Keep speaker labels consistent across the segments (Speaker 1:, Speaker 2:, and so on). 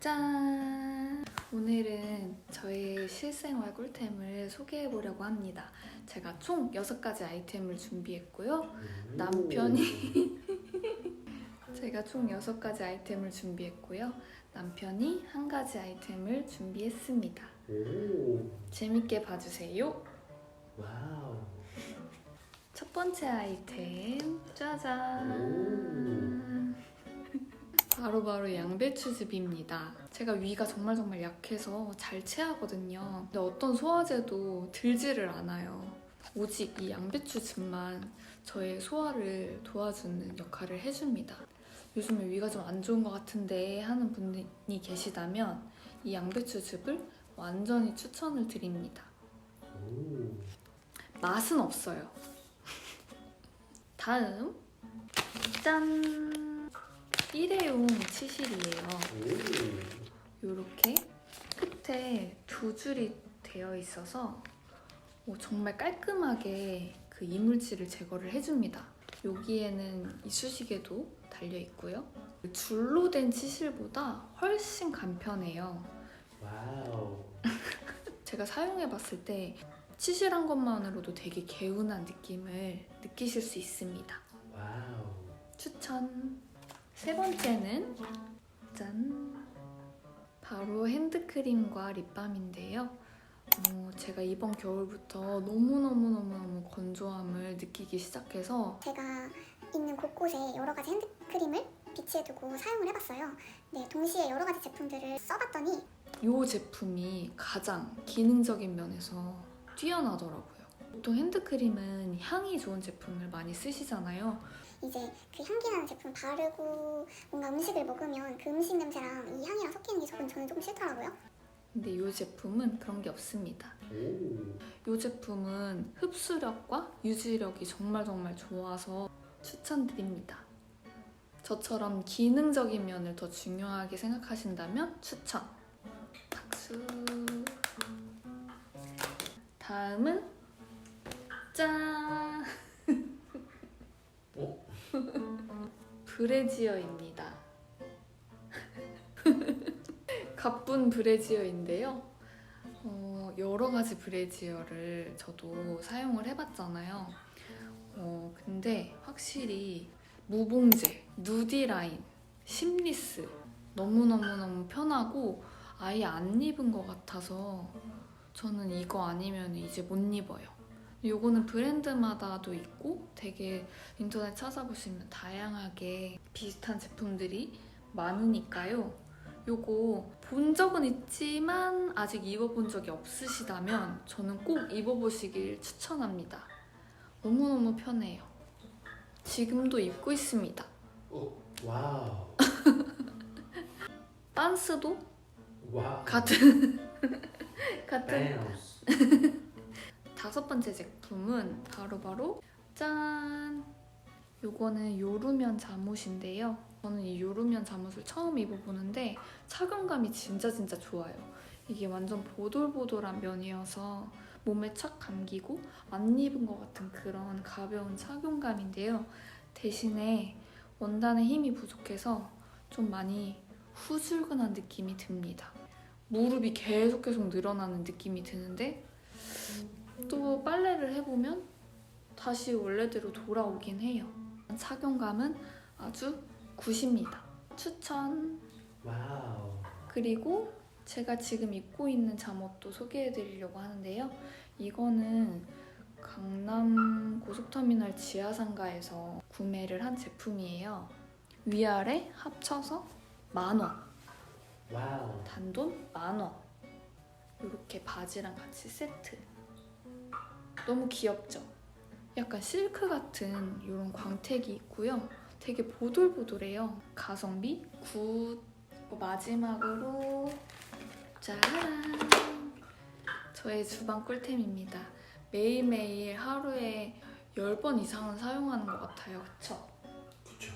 Speaker 1: 짠! 오늘은 저의 실생활 꿀템을 소개해 보려고 합니다. 제가 총 6가지 아이템을 준비했고요. 남편이 제가 총 6가지 아이템을 준비했고요. 남편이 한 가지 아이템을 준비했습니다.
Speaker 2: 오,
Speaker 1: 재밌게 봐주세요.
Speaker 2: 와우.
Speaker 1: 첫 번째 아이템 짜잔 바로 바로 양배추즙입니다. 제가 위가 정말 정말 약해서 잘 체하거든요. 근데 어떤 소화제도 들지를 않아요. 오직 이 양배추즙만 저의 소화를 도와주는 역할을 해줍니다. 요즘에 위가 좀 안 좋은 것 같은데 하는 분이 계시다면 이 양배추즙을 완전히 추천을 드립니다.
Speaker 2: 오,
Speaker 1: 맛은 없어요. 다음. 짠 일회용 치실이에요.
Speaker 2: 오,
Speaker 1: 이렇게 끝에 두 줄이 되어 있어서 오, 정말 깔끔하게 그 이물질을 제거를 해줍니다. 여기에는 이쑤시개도 달려 있고요. 줄로 된 치실보다 훨씬 간편해요.
Speaker 2: 와우.
Speaker 1: 제가 사용해봤을 때 치실한 것만으로도 되게 개운한 느낌을 느끼실 수 있습니다.
Speaker 2: 와우.
Speaker 1: 추천. 세 번째는 짠. 바로 핸드크림과 립밤인데요. 어, 제가 이번 겨울부터 너무너무너무너무 건조함을 느끼기 시작해서
Speaker 3: 제가 있는 곳곳에 여러 가지 핸드크림을 비치해두고 사용을 해봤어요. 네, 동시에 여러 가지 제품들을 써봤더니
Speaker 1: 이 제품이 가장 기능적인 면에서 뛰어나더라고요. 보통 핸드크림은 향이 좋은 제품을 많이 쓰시잖아요.
Speaker 3: 이제 그 향기 나는 제품 바르고 뭔가 음식을 먹으면 그 음식 냄새랑 이 향이랑 섞이는 게 조금 저는 조금 싫더라고요.
Speaker 1: 근데 이 제품은 그런 게 없습니다.
Speaker 2: 오,
Speaker 1: 이 제품은 흡수력과 유지력이 정말 정말 좋아서 추천드립니다. 저처럼 기능적인 면을 더 중요하게 생각하신다면 추천. 박수. 다음은 짠.
Speaker 2: 어?
Speaker 1: 브레지어입니다. 가쁜 브레지어인데요. 어, 여러 가지 브래지어를 저도 사용을 해봤잖아요. 어, 근데 확실히 무봉제, 누디라인, 심리스 너무너무너무 편하고 아예 안 입은 것 같아서 저는 이거 아니면 이제 못 입어요. 요거는 브랜드마다도 있고 되게 인터넷 찾아보시면 다양하게 비슷한 제품들이 많으니까요. 요거 본 적은 있지만 아직 입어본 적이 없으시다면 저는 꼭 입어보시길 추천합니다. 너무너무 편해요. 지금도 입고 있습니다.
Speaker 2: 오, 와우.
Speaker 1: 빤스도
Speaker 2: 와우.
Speaker 1: 같은 같은. 다섯 번째 제품은 바로 바로 짠! 요거는 요루면 잠옷인데요. 저는 이 요루면 잠옷을 처음 입어보는데 착용감이 진짜 진짜 좋아요. 이게 완전 보돌보돌한 면이어서 몸에 착 감기고 안 입은 것 같은 그런 가벼운 착용감인데요. 대신에 원단의 힘이 부족해서 좀 많이 후줄근한 느낌이 듭니다. 무릎이 계속 계속 늘어나는 느낌이 드는데 또 빨래를 해보면 다시 원래대로 돌아오긴 해요. 착용감은 아주 굿입니다. 추천!
Speaker 2: 와우.
Speaker 1: 그리고 제가 지금 입고 있는 잠옷도 소개해드리려고 하는데요. 이거는 강남 고속터미널 지하상가에서 구매를 한 제품이에요. 위아래 합쳐서 만 원.
Speaker 2: 와우.
Speaker 1: 단돈 만 원. 이렇게 바지랑 같이 세트. 너무 귀엽죠? 약간 실크 같은 이런 광택이 있고요. 되게 보들보들해요. 가성비 굿. 마지막으로 짜란! 저의 주방 꿀템입니다. 매일매일 하루에 10번 이상은 사용하는 것 같아요. 그쵸?
Speaker 2: 그쵸.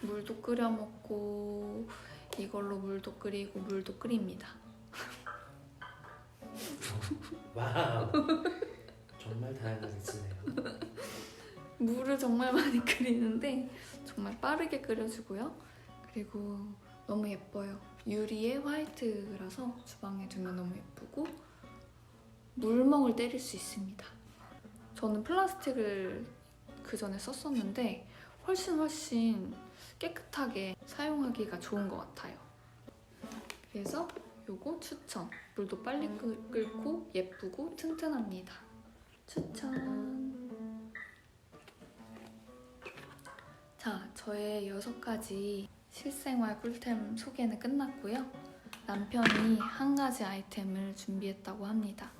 Speaker 1: 물도 끓여 먹고 이걸로 물도 끓이고 물도 끓입니다.
Speaker 2: 와우. 정말 다양하게 쓰네요.
Speaker 1: 물을 정말 많이 끓이는데 정말 빠르게 끓여주고요. 그리고 너무 예뻐요. 유리의 화이트라서 주방에 두면 너무 예쁘고 물멍을 때릴 수 있습니다. 저는 플라스틱을 그 전에 썼었는데 훨씬 훨씬 깨끗하게 사용하기가 좋은 것 같아요. 그래서 요거 추천. 물도 빨리 끓- 끓고 예쁘고 튼튼합니다. 추천. 자, 저의 여섯 가지 실생활 꿀템 소개는 끝났고요. 남편이 한 가지 아이템을 준비했다고 합니다.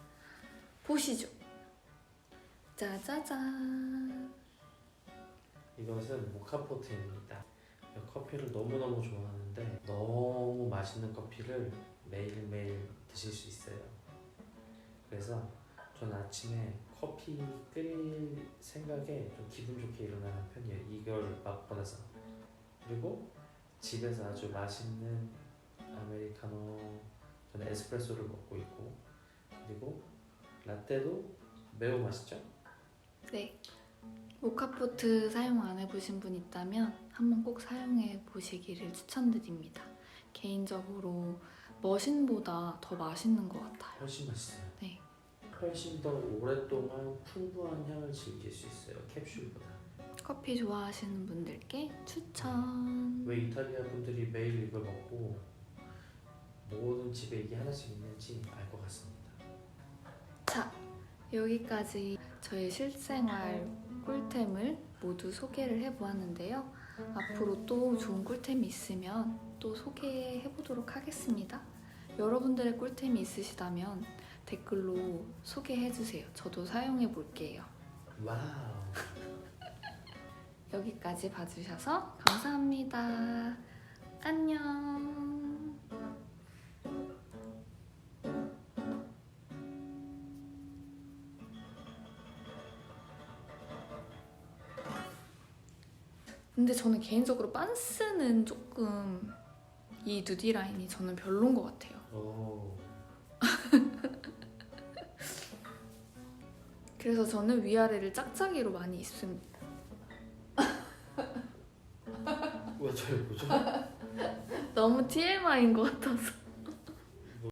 Speaker 1: 보시죠. 짜자잔.
Speaker 2: 이것은 모카포트입니다. 커피를 너무너무 좋아하는데 너무 맛있는 커피를 매일매일 드실 수 있어요. 그래서 전 아침에 커피 끓일 생각에 좀 기분 좋게 일어나는 편이에요. 이걸 맛보면서. 그리고 집에서 아주 맛있는 아메리카노 저는 에스프레소를 먹고 있고 그리고 라떼도 매우 맛있죠?
Speaker 1: 네. 모카포트 사용 안 해보신 분 있다면 한번 꼭 사용해 보시기를 추천드립니다. 개인적으로 머신보다 더 맛있는 것 같아요.
Speaker 2: 훨씬 맛있어요.
Speaker 1: 네.
Speaker 2: 훨씬 더 오랫동안 풍부한 향을 즐길 수 있어요. 캡슐보다.
Speaker 1: 커피 좋아하시는 분들께 추천.
Speaker 2: 왜 이탈리아 분들이 매일 이걸 먹고 모든 집에 이게 하나씩 있는지 알 것 같습니다.
Speaker 1: 자, 여기까지 저의 실생활 꿀템을 모두 소개를 해보았는데요. 앞으로 또 좋은 꿀템이 있으면 또 소개해 보도록 하겠습니다. 여러분들의 꿀템이 있으시다면 댓글로 소개해 주세요. 저도 사용해 볼게요.
Speaker 2: 와우.
Speaker 1: 여기까지 봐주셔서 감사합니다. 안녕. 근데 저는 개인적으로 빤스는 조금 이 누디 라인이 저는 별론 것 같아요.
Speaker 2: 오.
Speaker 1: 그래서 저는 위아래를 짝짝이로 많이 입습니다.
Speaker 2: 왜 저를 보죠?
Speaker 1: 너무 TMI인 것 같아서.